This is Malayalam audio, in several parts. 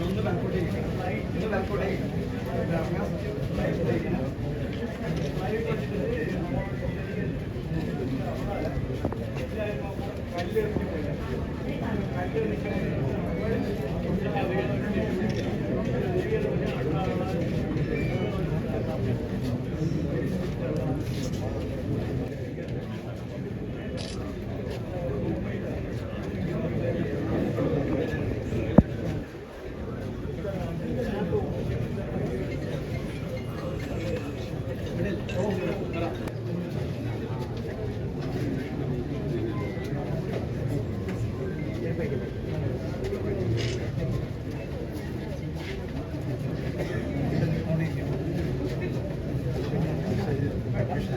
ഒന്ന് ബാക്കോട്ടേക്ക് ഒന്ന് ബാക്കോട്ടേക്ക്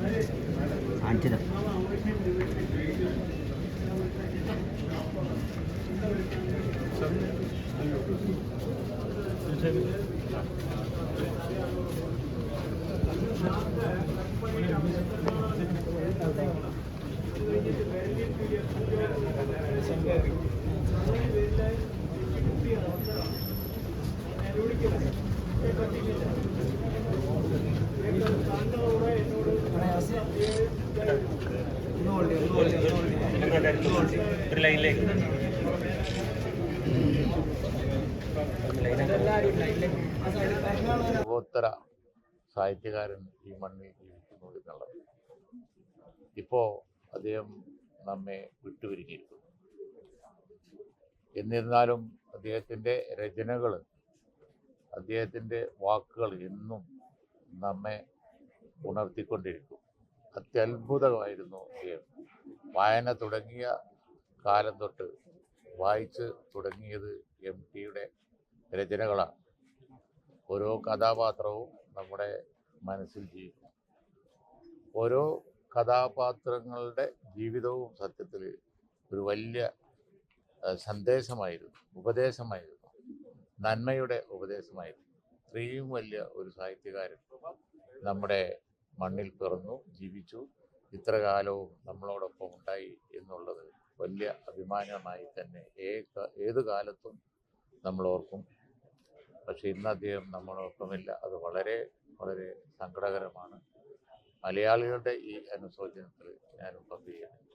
അൾട്ടിമേറ്റ്ലി ആൻഡ് അൾട്ടിമേറ്റ്ലി ഒരു ലൈനിലേക്ക് സാഹിത്യകാരൻ ഈ മണ്ണിൽ ജീവിക്കുന്നു എന്നുള്ളത്. ഇപ്പോ അദ്ദേഹം നമ്മെ വിട്ടുപിരിഞ്ഞിരിക്കുന്നു. എന്നിരുന്നാലും അദ്ദേഹത്തിന്റെ രചനകൾ അദ്ദേഹത്തിന്റെ വാക്കുകൾ എന്നും നമ്മെ ഉണർത്തിക്കൊണ്ടിരിക്കും. അത്യത്ഭുതമായിരുന്നു അദ്ദേഹം. വായന തുടങ്ങിയ കാലം തൊട്ട് വായിച്ച് തുടങ്ങിയത് എം ടിയുടെ രചനകളാണ്. ഓരോ കഥാപാത്രവും നമ്മുടെ മനസ്സിൽ ജീവിക്കും ഓരോ കഥാപാത്രങ്ങളുടെ ജീവിതവും സത്യത്തിൽ ഒരു വലിയ സന്ദേശമായിരുന്നു ഉപദേശമായിരുന്നു. നന്മയുടെ ഉപദേശമായിരുന്നു. ഇത്രയും വലിയ ഒരു സാഹിത്യകാരൻ നമ്മുടെ മണ്ണിൽ പിറന്നു ജീവിച്ചു. ഇത്ര കാലവും നമ്മളോടൊപ്പം ഉണ്ടായി എന്നുള്ളത് വലിയ അഭിമാനമായി തന്നെ ഏത് കാലത്തും നമ്മൾ ഓർക്കും പക്ഷെ ഇന്ന് അദ്ദേഹം നമ്മളൊപ്പമില്ല അത് വളരെ വളരെ സങ്കടകരമാണ്. മലയാളികളുടെ ഈ അനുശോചനത്തിൽ ഞാനും പങ്കുചെയ്യുന്നു